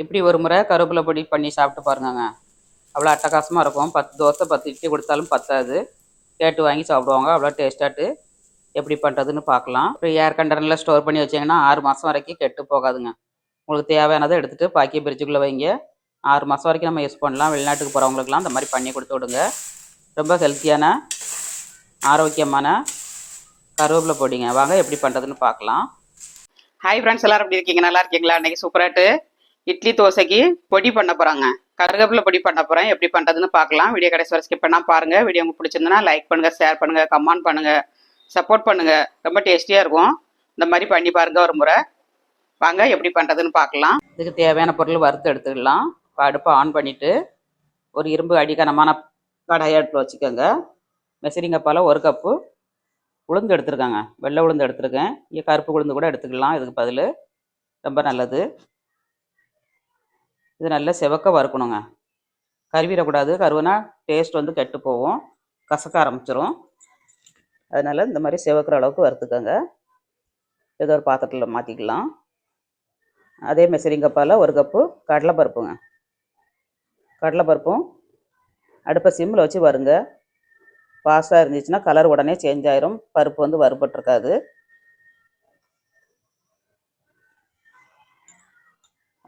இப்படி ஒரு முறை கருவேப்பிலை பொடி பண்ணி சாப்பிட்டு பாருங்கங்க. அவ்வளோ அட்டகாசமாக இருக்கும். பத்து தோசை பத்து இட்லி கொடுத்தாலும் பத்தாது. கேட்டு வாங்கி சாப்பிடுவாங்க. அவ்வளோ டேஸ்ட்டாட்டு எப்படி பண்ணுறதுன்னு பார்க்கலாம். இப்போ ஏர் கண்டனில் ஸ்டோர் பண்ணி வச்சிங்கன்னா ஆறு மாதம் வரைக்கும் கெட்டு போகாதுங்க. உங்களுக்கு தேவையானதை எடுத்துகிட்டு பாக்கி பிரிட்ஜுக்குள்ளே வைங்க. ஆறு மாதம் வரைக்கும் நம்ம யூஸ் பண்ணலாம். வெளிநாட்டுக்கு போகிறவங்களுக்குலாம் அந்த மாதிரி பண்ணி கொடுத்து விடுங்க. ரொம்ப ஹெல்த்தியான ஆரோக்கியமான கருவேப்பிலை பொடிங்க. வாங்க எப்படி பண்ணுறதுன்னு பார்க்கலாம். ஹாய் ஃப்ரெண்ட்ஸ் எல்லாரும் எப்படி இருக்கீங்க? நல்லா இருக்கீங்களா? அன்றைக்கி சூப்பராட்டு இட்லி தோசைக்கு பொடி பண்ண போகிறாங்க கருகப்பில் பொடி பண்ண போகிறேன் எப்படி பண்ணுறதுன்னு பார்க்கலாம். வீடியோ கடைசி வரை ஸ்கிப் பண்ணால் பாருங்கள் வீடியோ உங்களுக்கு பிடிச்சிருந்தனா லைக் பண்ணுங்கள் ஷேர் பண்ணுங்கள் கமெண்ட் பண்ணுங்கள் சப்போர்ட் பண்ணுங்கள் ரொம்ப டேஸ்டியாக இருக்கும். இந்த மாதிரி பண்ணி பாருங்கள் ஒரு முறை. வாங்க எப்படி பண்ணுறதுன்னு பார்க்கலாம். இதுக்கு தேவையான பொருள் வறுத்து எடுத்துக்கலாம். இப்போ அடுப்பை ஆன் பண்ணிவிட்டு ஒரு இரும்பு அடிக்கனமான கடாயை எடுத்து வச்சுக்கோங்க. மெசரிங்கப்பால் ஒரு கப்பு உளுந்து எடுத்துருக்காங்க. வெள்ளை உளுந்து எடுத்துருக்கேன். இங்கே கருப்பு உளுந்து கூட எடுத்துக்கலாம். இதுக்கு பதில் ரொம்ப நல்லது. இது நல்லா செவக்க வறுக்கணுங்க. கருவிடக்கூடாது. கருவுனா டேஸ்ட் வந்து கெட்டு போகும். கசக்க ஆரம்பிச்சிரும். அதனால் இந்த மாதிரி செவக்கிற அளவுக்கு வறுத்துக்கோங்க. ஏதோ ஒரு பாத்திரத்தில் மாற்றிக்கலாம் அதே மெசரிங்கப்பால் ஒரு கப்பு கடலைப்பருப்புங்க. கடலைப்பருப்பும் அடுப்பை சிம்மில் வச்சு வருங்க. பாஸ்டாக இருந்துச்சுன்னா கலர் உடனே சேஞ்ச் ஆயிரும். பருப்பு வந்து வறுபட்டிருக்காது.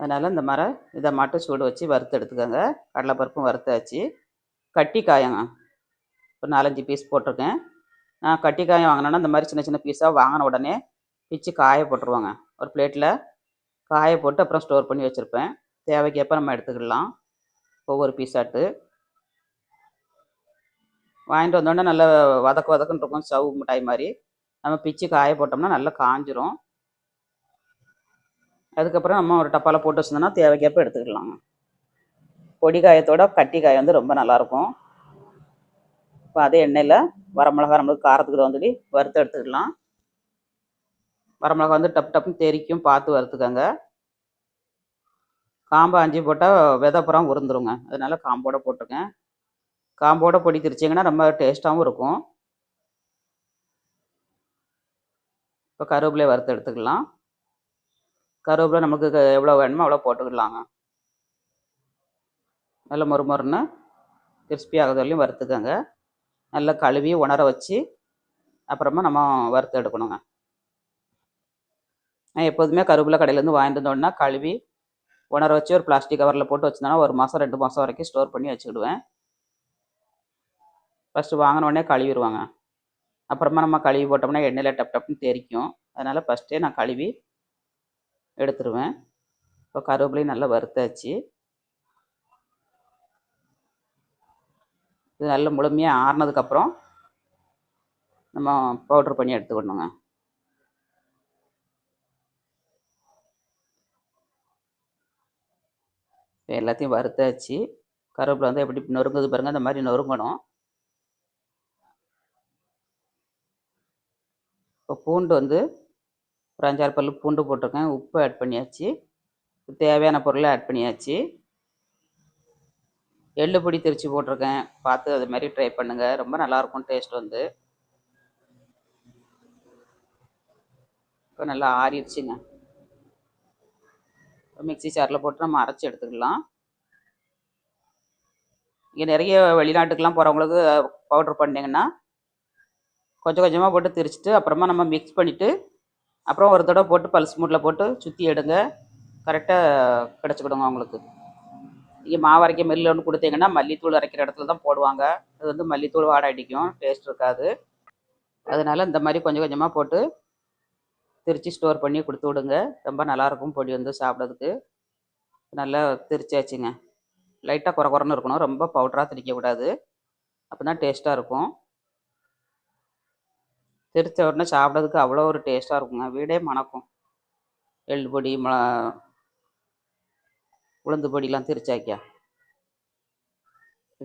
அதனால் இந்த மாதிரி இதை மட்டும் சூடு வச்சு வறுத்து எடுத்துக்கோங்க. கடலைப்பருப்பும் வறுத்தாச்சு. கட்டி காயங்க ஒரு நாலஞ்சு பீஸ் போட்டிருக்கேன். நான் கட்டி காயம் வாங்கினோன்னா இந்த மாதிரி சின்ன சின்ன பீஸாக வாங்கின உடனே பிச்சு காய போட்டுருவாங்க. ஒரு பிளேட்டில் காய போட்டு அப்புறம் ஸ்டோர் பண்ணி வச்சுருப்பேன். தேவைக்கேற்ப நம்ம எடுத்துக்கிடலாம். ஒவ்வொரு பீஸாட்டு வாங்கிட்டு வந்தோடனே நல்லா வதக்கு வதக்குன்னு இருக்கும். சவு மிட்டாய் மாதிரி. நம்ம பிச்சு காய போட்டோம்னா நல்லா காஞ்சிரும். அதுக்கப்புறம் நம்ம ஒரு டப்பாவில் போட்டு வச்சிருந்தோம்னா தேவைக்கேற்ப எடுத்துக்கலாம். பொடி காயத்தோட கட்டி காய் வந்து ரொம்ப நல்லாயிருக்கும். இப்போ அதே எண்ணெயில் வரமிளகா நம்மளுக்கு காரத்துக்கு தகுந்தபடி வறுத்து எடுத்துக்கலாம். வரமிளகா வந்து டப் டப்னு தெரிக்கும் பார்த்து வறுத்துக்கோங்க. காம்பு அஞ்சு போட்டால் விதப்புறம் உருந்துருங்க. அதனால காம்போட போட்டிருக்கேன். காம்போட பொடி திரிச்சிங்கன்னா ரொம்ப டேஸ்ட்டாகவும் இருக்கும். இப்போ கருவேப்பிலையை வறுத்து எடுத்துக்கலாம். கருவேப்பிலை நமக்கு எவ்வளோ வேணுமோ அவ்வளோ போட்டுக்கலாங்க. நல்ல மொறு மொறுன்னு கிறிஸ்பி ஆகுது வரையும் வறுத்துக்கோங்க. நல்லா கழுவி உணர வச்சு அப்புறமா நம்ம வறுத்து எடுக்கணுங்க. நான் எப்போதுமே கருவேப்பிலை கடையிலேருந்து வாங்கிட்டு வந்தோடனே கழுவி உணர வச்சு ஒரு பிளாஸ்டிக் கவரில் போட்டு வச்சிருந்தோன்னா ஒரு மாதம் ரெண்டு மாதம் வரைக்கும் ஸ்டோர் பண்ணி வச்சுக்கிடுவேன். ஃபஸ்ட்டு வாங்கின உடனே கழுவிடுவாங்க. அப்புறமா நம்ம கழுவி போட்டோம்னா எண்ணெயில் டப் டப்னு தெரிக்கும். அதனால் ஃபஸ்ட்டே நான் கழுவி எடுத்துருவேன். இப்போ கருவேப்பிலையும் நல்லா வறுத்தாச்சு. இது நல்ல முழுமையாக ஆறுனதுக்கப்புறம் நம்ம பவுட்ரு பண்ணி எடுத்துக்கணுங்க. இப்போ எல்லாத்தையும் வறுத்தாச்சு. கருவேப்பிலை வந்து எப்படி நொறுங்குது பாருங்க அந்த மாதிரி நொறுங்கணும். இப்போ பூண்டு வந்து ஒரு அஞ்சாறு பல் பூண்டு போட்டிருக்கேன். உப்பு ஆட் பண்ணியாச்சு. தேவையான பொருளை ஆட் பண்ணியாச்சு. எள்ளு பொடி திரிச்சு போட்டிருக்கேன். பார்த்து அது மாதிரி ட்ரை பண்ணுங்கள் ரொம்ப நல்லாயிருக்கும் டேஸ்ட் வந்து. இப்போ நல்லா ஆறிடுச்சுங்க. மிக்ஸி சாரில் போட்டு நம்ம அரைச்சி எடுத்துக்கலாம். இங்கே நிறைய வெளிநாட்டுக்கெலாம் போகிறவங்களுக்கு பவுட்ரு பண்ணிங்கன்னா கொஞ்சம் கொஞ்சமாக போட்டு திரிச்சிட்டு அப்புறமா நம்ம மிக்ஸ் பண்ணிவிட்டு அப்புறம் ஒரு தடவை போட்டு பல்ஸ் மூட்டில் போட்டு சுற்றி எடுங்க. கரெக்டாக கிடச்சிக்கிடுங்க உங்களுக்கு இங்கே மாவு அரைக்க மில்லில் ஒன்று கொடுத்தீங்கன்னா மல்லித்தூள் அரைக்கிற இடத்துல தான் போடுவாங்க. அது வந்து மல்லித்தூள் வாடை அடிக்கும். டேஸ்ட் இருக்காது. அதனால இந்த மாதிரி கொஞ்சம் கொஞ்சமாக போட்டு திரிச்சு ஸ்டோர் பண்ணி கொடுத்து விடுங்க. ரொம்ப நல்லாயிருக்கும் பொடி வந்து சாப்பிட்றதுக்கு. நல்லா திரிச்சாச்சுங்க. லைட்டாக குறை குறைன்னு இருக்கணும். ரொம்ப பவுடராக திரிக்கக்கூடாது அப்போ தான் டேஸ்ட்டாக இருக்கும். திரிச்ச உடனே சாப்பிட்றதுக்கு அவ்வளோ ஒரு டேஸ்ட்டாக இருக்குங்க. வீடே மணக்கும். எள்ளு பொடி மிள உளுந்து பொடிலாம் திரிச்சாக்கியா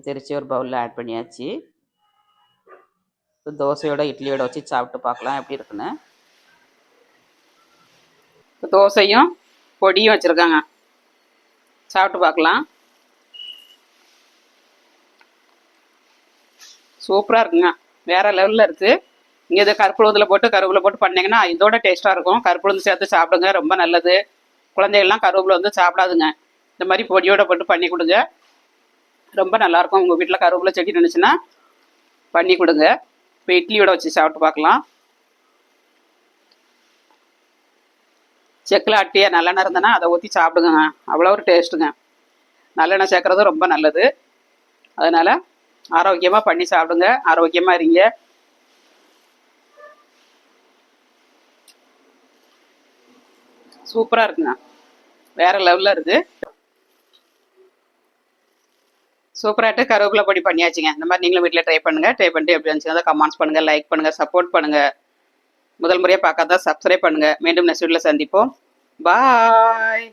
திரிச்சு ஒரு பவுலில் ஆட் பண்ணியாச்சு. இப்போ தோசையோட இட்லியோட வச்சு சாப்பிட்டு பார்க்கலாம் எப்படி இருக்குன்னு. இப்போ தோசையும் பொடியும் வச்சுருக்காங்க. சாப்பிட்டு பார்க்கலாம். சூப்பராக இருக்குங்க. வேற லெவலில் இருக்குது இங்கே இதை கருப்புளுந்தில் போட்டு கருவேப்பிலை போட்டு பண்ணிங்கன்னா இதோட டேஸ்ட்டாக இருக்கும். கருப்புளுந்து சேர்த்து சாப்பிடுங்க ரொம்ப நல்லது. குழந்தைகள்லாம் கருவேப்பிலை வந்து சாப்பிடாதுங்க. இந்த மாதிரி பொடியோட போட்டு பண்ணி கொடுங்க. ரொம்ப நல்லாயிருக்கும் உங்கள் வீட்டில் கருவேப்பிலை செடி நினச்சின்னா பண்ணி கொடுங்க. இப்போ இட்லியோட வச்சு சாப்பிட்டு பார்க்கலாம். செக்கில் அட்டியாக நல்லெண்ணெய் இருந்ததுன்னா அதை ஊற்றி சாப்பிடுங்க அவ்வளோ ஒரு டேஸ்ட்டுங்க நல்லெண்ணெய் சேர்க்குறது ரொம்ப நல்லது. அதனால் ஆரோக்கியமாக பண்ணி சாப்பிடுங்க. ஆரோக்கியமாக இருங்க. சூப்பராக இருக்குங்க வேற லெவலில் இருக்குது சூப்பராகிட்டு கருவேப்பிலை பொடி பண்ணியாச்சுங்க. இந்த மாதிரி நீங்களும் வீட்டில் ட்ரை பண்ணுங்கள் ட்ரை பண்ணிட்டு எப்படி இருந்துச்சுன்னா கமெண்ட்ஸ் பண்ணுங்கள் லைக் பண்ணுங்கள் சப்போர்ட் பண்ணுங்கள் முதல் முறையாக பார்க்காதா சப்ஸ்கிரைப் பண்ணுங்கள் மீண்டும் நெக்ஸ்ட் வீட்டில் சந்திப்போம். பாய்